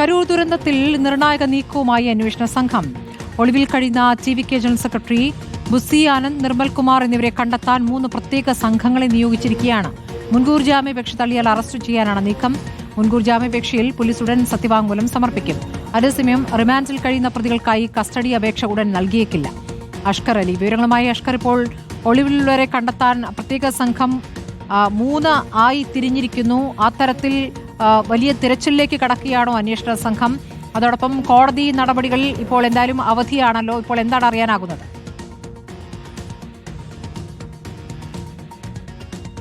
കരൂർ ദുരന്തത്തിൽ നിർണായക നീക്കവുമായി അന്വേഷണ സംഘം. ഒളിവിൽ കഴിയുന്ന T V K general secretary Bussy Anand Nirmal Kumar എന്നിവരെ കണ്ടെത്താൻ മൂന്ന് പ്രത്യേക സംഘങ്ങളെ നിയോഗിച്ചിരിക്കുകയാണ്. മുൻകൂർ ജാമ്യാപേക്ഷ തള്ളിയാൽ അറസ്റ്റ് ചെയ്യാനാണ് നീക്കം. മുൻകൂർ ജാമ്യാപേക്ഷയിൽ പോലീസ് ഉടൻ സത്യവാങ്മൂലം സമർപ്പിക്കും. അതേസമയം റിമാൻഡിൽ കഴിയുന്ന പ്രതികൾക്കായി കസ്റ്റഡി അപേക്ഷ ഉടൻ നൽകിയേക്കില്ല. അഷ്കർ അലി. വിവരങ്ങളുമായി അഷ്കർ ഇപ്പോൾ ഒളിവിലുള്ളവരെ കണ്ടെത്താൻ പ്രത്യേക സംഘം മൂന്ന് ആയി തിരിഞ്ഞിരിക്കുന്നു. ആ ആ, വലിയ തിരച്ചിലേക്ക് കടക്കുകയാണോ അന്വേഷണ സംഘം? അതോടൊപ്പം കോടതി നടപടികളിൽ ഇപ്പോൾ എന്തായാലും അവധിയാണല്ലോ. ഇപ്പോൾ എന്താണ് അറിയാനാകുന്നത്?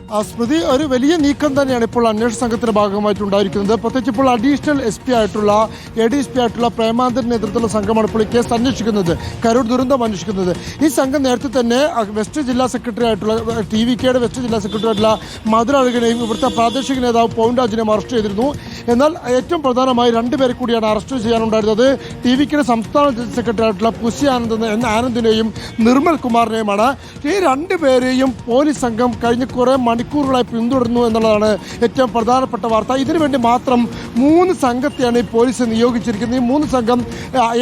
സ്മൃതി ഒരു വലിയ നീക്കം തന്നെയാണ് ഇപ്പോൾ അന്വേഷണ സംഘത്തിന്റെ ഭാഗമായിട്ട് ഉണ്ടായിരിക്കുന്നത് പ്രത്യേകിച്ച് ഇപ്പോൾ അഡീഷണൽ എസ് പി ആയിട്ടുള്ള എ ഡി എസ് പി ആയിട്ടുള്ള പ്രേമാന്തൻ നേതൃത്വത്തിലുള്ള സംഘമാണ് ഇപ്പോൾ ഈ കേസ് അന്വേഷിക്കുന്നത് കരൂർ ദുരന്തം അന്വേഷിക്കുന്നത്. ഈ സംഘം നേരത്തെ തന്നെ വെസ്റ്റ് ജില്ലാ സെക്രട്ടറി ആയിട്ടുള്ള ടി വി കെയുടെ വെസ്റ്റ് ജില്ലാ സെക്രട്ടറി ആയിട്ടുള്ള മധുര അഴകനെയും ഇവിടുത്തെ പ്രാദേശിക നേതാവ് പൗണ്ടാജിനെയും അറസ്റ്റ് ചെയ്തിരുന്നു. എന്നാൽ ഏറ്റവും പ്രധാനമായി രണ്ടുപേരെ കൂടിയാണ് അറസ്റ്റ് ചെയ്യാനുണ്ടായിരുന്നത്. ടി വി കെയുടെ സംസ്ഥാന സെക്രട്ടറി ആയിട്ടുള്ള പുസി ആനന്ദ് എന്ന- ആനന്ദിനെയും നിർമ്മൽ കുമാറിനെയുമാണ്. ഈ രണ്ടുപേരെയും പോലീസ് സംഘം കഴിഞ്ഞ കുറേ മണിക്കൂറുകളായി പിന്തുടരുന്നു എന്നുള്ളതാണ് ഏറ്റവും പ്രധാനപ്പെട്ട വാർത്ത. ഇതിനുവേണ്ടി മാത്രം മൂന്ന് സംഘത്തെയാണ് ഈ പോലീസ് നിയോഗിച്ചിരിക്കുന്നത്. ഈ മൂന്ന് സംഘം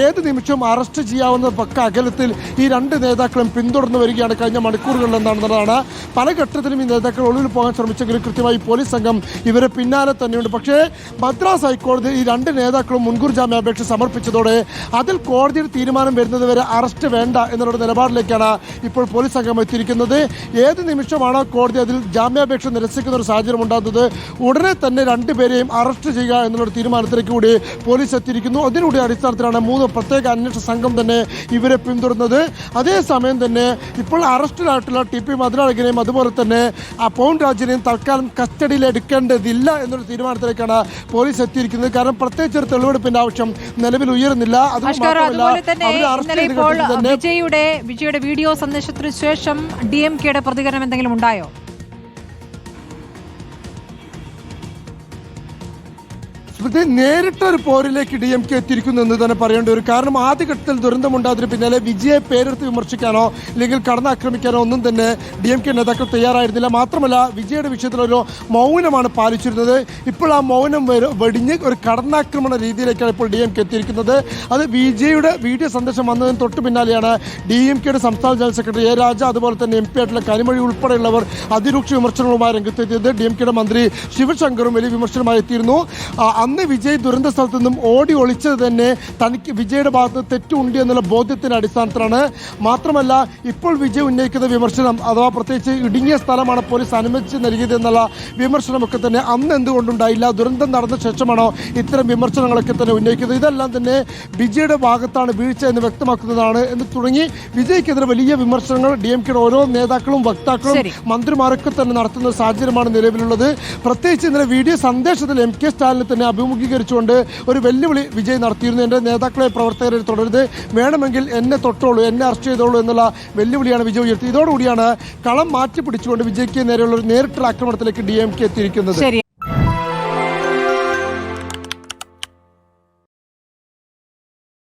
ഏത് നിമിഷവും അറസ്റ്റ് ചെയ്യാവുന്ന പക്ക അകലത്തിൽ ഈ രണ്ട് നേതാക്കളും പിന്തുടർന്നു വരികയാണ് കഴിഞ്ഞ മണിക്കൂറുകളിൽ എന്നാണെന്നുള്ളതാണ് പല ഘട്ടത്തിലും ഈ നേതാക്കൾ ഒളിവിൽ പോകാൻ ശ്രമിച്ചെങ്കിലും കൃത്യമായി പോലീസ് സംഘം ഇവരെ പിന്നാലെ തന്നെയുണ്ട്. പക്ഷേ മദ്രാസ് ഹൈക്കോടതി ഈ രണ്ട് നേതാക്കളും മുൻകൂർ ജാമ്യാപേക്ഷ സമർപ്പിച്ചതോടെ അതിൽ കോടതിയുടെ തീരുമാനം വരുന്നത് വരെ അറസ്റ്റ് വേണ്ട എന്നുള്ള നിലപാടിലേക്കാണ് ഇപ്പോൾ പോലീസ് സംഘം എത്തിയിരിക്കുന്നത്. ഏത് നിമിഷമാണോ കോടതി അതിൽ ജാമ്യാപേക്ഷ നിരസിക്കുന്ന ഒരു സാഹചര്യം ഉണ്ടാകുന്നത് ഉടനെ തന്നെ രണ്ടുപേരെയും അറസ്റ്റ് ചെയ്യുക എന്നുള്ളൊരു തീരുമാനത്തിലേക്ക് കൂടി പോലീസ് എത്തിയിരിക്കുന്നു. അതിനുകൂടി അടിസ്ഥാനത്തിലാണ് മൂന്ന് പ്രത്യേക അന്വേഷണ സംഘം തന്നെ ഇവരെ പിന്തുടർന്നത് അതേസമയം തന്നെ ഇപ്പോൾ അറസ്റ്റിലായിട്ടുള്ള ടി പി മധുരാളകിനെയും അതുപോലെ തന്നെ ആ പോൺ രാജിനെയും തൽക്കാലം കസ്റ്റഡിയിൽ എടുക്കേണ്ടതില്ല എന്നൊരു തീരുമാനത്തിലേക്കാണ് പോലീസ് എത്തിയിരിക്കുന്നത്. കാരണം പ്രത്യേകിച്ച് ഒരു തെളിവെടുപ്പിന്റെ ആവശ്യം നിലവിൽ ഉയരുന്നില്ല. വിജയുടെ വീഡിയോ സന്ദേശത്തിന് ശേഷം ഡി എം കെയുടെ പ്രതികരണം എന്തെങ്കിലും ഉണ്ടായോ? സ്മൃതി നേരിട്ടൊരു പോരിലേക്ക് ഡി എം കെ എത്തിയിരിക്കുന്നു എന്ന് തന്നെ പറയേണ്ടി വരും കാരണം ആദ്യഘട്ടത്തിൽ ദുരന്തമുണ്ടായതിന് പിന്നാലെ വിജയെ പേരെടുത്ത് വിമർശിക്കാനോ അല്ലെങ്കിൽ കടന്നാക്രമിക്കാനോ ഒന്നും തന്നെ ഡി എം കെ നേതാക്കൾ തയ്യാറായിരുന്നില്ല. മാത്രമല്ല വിജയുടെ വിഷയത്തിലൊരു മൗനമാണ് പാലിച്ചിരുന്നത്. ഇപ്പോൾ ആ മൗനം വെടിഞ്ഞ് ഒരു കടന്നാക്രമണ രീതിയിലേക്കാണ് ഇപ്പോൾ ഡി എം കെ എത്തിയിരിക്കുന്നത്. അത് വിജയുടെ വീഡിയോ സന്ദേശം വന്നതിന് തൊട്ട് പിന്നാലെയാണ് ഡി എം കെയുടെ സംസ്ഥാന ജനറൽ സെക്രട്ടറി എ രാജ അതുപോലെ തന്നെ എം പി ആയിട്ടുള്ള കനിമൊഴി ഉൾപ്പെടെയുള്ളവർ അതിരൂക്ഷ വിമർശനങ്ങളുമായി രംഗത്തെത്തിയത്. ഡി എം കെയുടെ മന്ത്രി ശിവശങ്കറും വലിയ വിമർശനമായി എത്തിയിരുന്നു. അന്ന് വിജയ് ദുരന്ത സ്ഥലത്ത് നിന്നും ഓടി ഒളിച്ചത് തന്നെ തനിക്ക് വിജയുടെ ഭാഗത്ത് തെറ്റുണ്ട് എന്നുള്ള ബോധ്യത്തിന്റെ അടിസ്ഥാനത്തിലാണ്. മാത്രമല്ല ഇപ്പോൾ വിജയ് ഉന്നയിക്കുന്ന വിമർശനം അഥവാ പ്രത്യേകിച്ച് ഇടുങ്ങിയ സ്ഥലമാണ് പോലീസ് അനുമതിച്ച് നൽകിയത് എന്നുള്ള വിമർശനമൊക്കെ തന്നെ അന്ന് എന്തുകൊണ്ടുണ്ടായില്ല ദുരന്തം നടന്ന ശേഷമാണോ ഇത്തരം വിമർശനങ്ങളൊക്കെ തന്നെ ഉന്നയിക്കുന്നത്. ഇതെല്ലാം തന്നെ വിജയുടെ ഭാഗത്താണ് വീഴ്ച എന്ന് വ്യക്തമാക്കുന്നതാണ് എന്ന് തുടങ്ങി വിജയ്ക്കെതിരെ വലിയ വിമർശനങ്ങൾ ഡി എം കെയുടെ ഓരോ നേതാക്കളും വക്താക്കളും. മന്ത്രിമാരൊക്കെ തന്നെ നടത്തുന്ന സാഹചര്യമാണ് നിലവിലുള്ളത്. പ്രത്യേകിച്ച് ഇന്നലെ വീഡിയോ സന്ദേശത്തിൽ എം കെ സ്റ്റാലിനെ തന്നെ അഭിമുഖീകരിച്ചുകൊണ്ട് ഒരു വെല്ലുവിളി വിജയ് നടത്തിയിരുന്നു. എന്റെ നേതാക്കളെ പ്രവർത്തകരെ തുടരുത് വേണമെങ്കിൽ എന്നെ തൊട്ടോളൂ എന്നെ അറസ്റ്റ് ചെയ്തോളൂ എന്നുള്ള വെല്ലുവിളിയാണ് വിജയ് ഉയർത്തി ഇതോടുകൂടിയാണ് കളം മാറ്റി പിടിച്ചുകൊണ്ട് വിജയ്ക്ക് നേരെയുള്ള ഒരു നേരിട്ടുള്ള ആക്രമണത്തിലേക്ക് ഡി എം കെ എത്തിയിരിക്കുന്നത്.